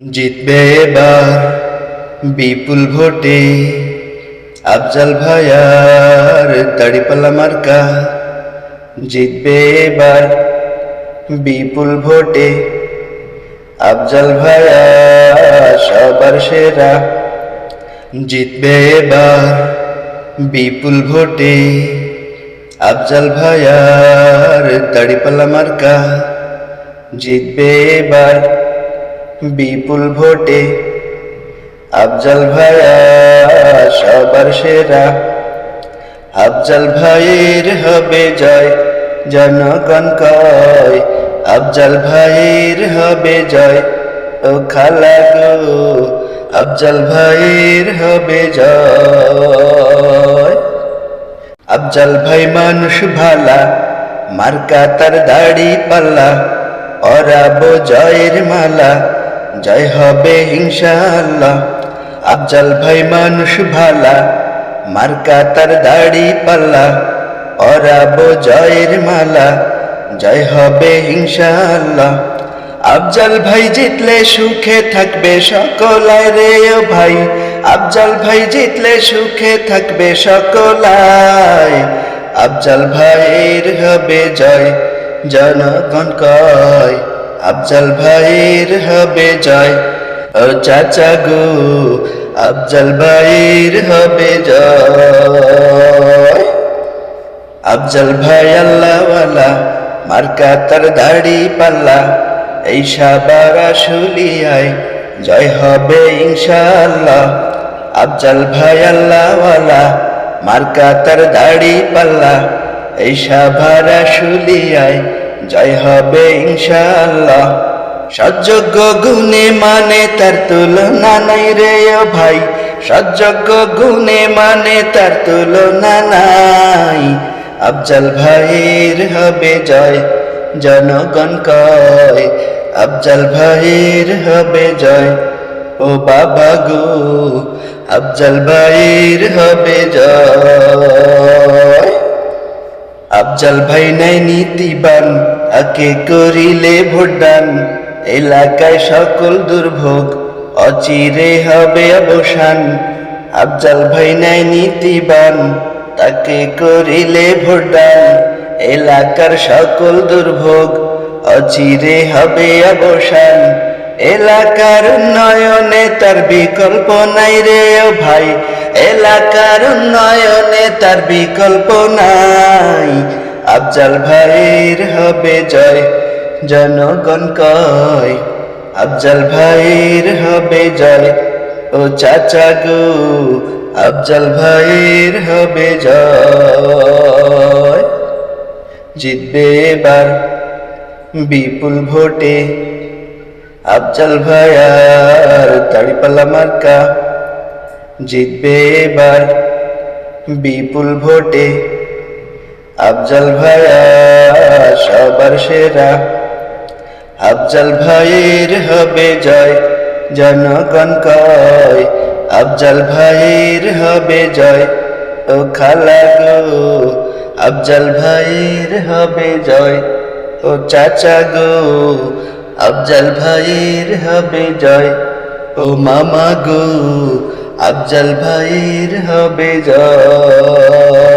জিতবে এবার বিপুল ভোটে আফজাল ভাইয়ার দাড়িপাল্লা মার্কা। জিতবে এবার বিপুল ভোটে আফজাল ভাইয়া সবার সেরা। জিতবে এবার বিপুল ভোটে আফজাল ভাইয়ার দাড়িপাল্লা মার্কা। জিতবে এবার বিপুল ভোটে আফজাল ভাইয়া সবার সেরা। আফজাল ভাইয়ের হবে জয়, জনগণ কয়। আফজাল ভাইয়ের হবে জয়, ও খালা গো। আফজাল ভাইয়ের হবে জয়। আফজাল ভাই মানুষ ভালা, মার্কা তার দাড়ি পাল্লা অরাবো জয়ের মালা। জয় হবে ইনশাআল্লাহ। আফজাল ভাই মানুষ ভালা, মার্কা তার দাড়ি পাল্লা অরাবো জয়ের মালা, জয় হবে ইনশাআল্লাহ। আফজাল ভাই জিতলে সুখে থাকবে সকলায় রে ভাই, আফজাল ভাই জিতলে সুখে থাকবে সকলায় আফজাল ভাইয়ের হবে জয়, জনগণ কয়। আফজাল ভাইয়ের হবে জয়। ও চাচা গো, আফজাল ভাইয়ের হবে জয়। আফজাল ভাই আল্লাহওয়ালা, মার্কা তার দাড়ি পাল্লা। এই সাবারা শুলিয়ায় জয় হবে ইনশাআল্লাহ। আফজাল ভাই আল্লাহওয়ালা, মার্কা তার দাড়ি পাল্লা। এই সাবারা শুলিয়ায় জয় হবে ইনশাআল্লাহ। সৎযোগ্য গুণে মানে তার তুলনা নাই রে ভাই। সৎযোগ্য গুণে মানে তার তুলনা নাই। আফজাল ভাইয়ের হবে জয়, জনগণ কয়। আফজাল ভাইয়ের হবে জয়, ও বাবা গো। আফজাল ভাইয়ের হবে জয়। আফজাল ভাই নাই নীতিবান। আকে করিলে ভোটদান এলাকায় সকল দুর্ভোগ, অচিরে হবে অবসান। আফজাল ভাই নাই নীতিবান, তাকে করিলে ভোটদান এলাকার সকল দুর্ভোগ, অচিরে হবে অবসান। এলাকার উন্নয়নে তার বিকল্প নাই রে ভাই, এলাকার উন্নয়নে তার বিকল্প নাই। আফজাল ভাইয়ের হবে জয়, জনগণ কয়, আফজাল ভাইয়ের হবে জয়। ও চাচা গো, আফজাল ভাইয়ের হবে জয়। জিতবে এবার বিপুল ভোটে আফজাল ভাইয়ার দাড়িপাল্লা মার্কা। জিতবে এবার বিপুল ভোটে আফজাল ভাইয়া, সবার সেরা। আফজাল ভাইয়ের হবে জয়, জনগণ কয়। আফজাল ভাইয়ের হবে জয়, ও খালা গো। আফজাল ভাইয়ের হবে জয়, ও চাচা গো। আফজাল ভাইয়ের হবে জয়, ও মামা গো। আফজাল ভাইয়ের হবে জয়।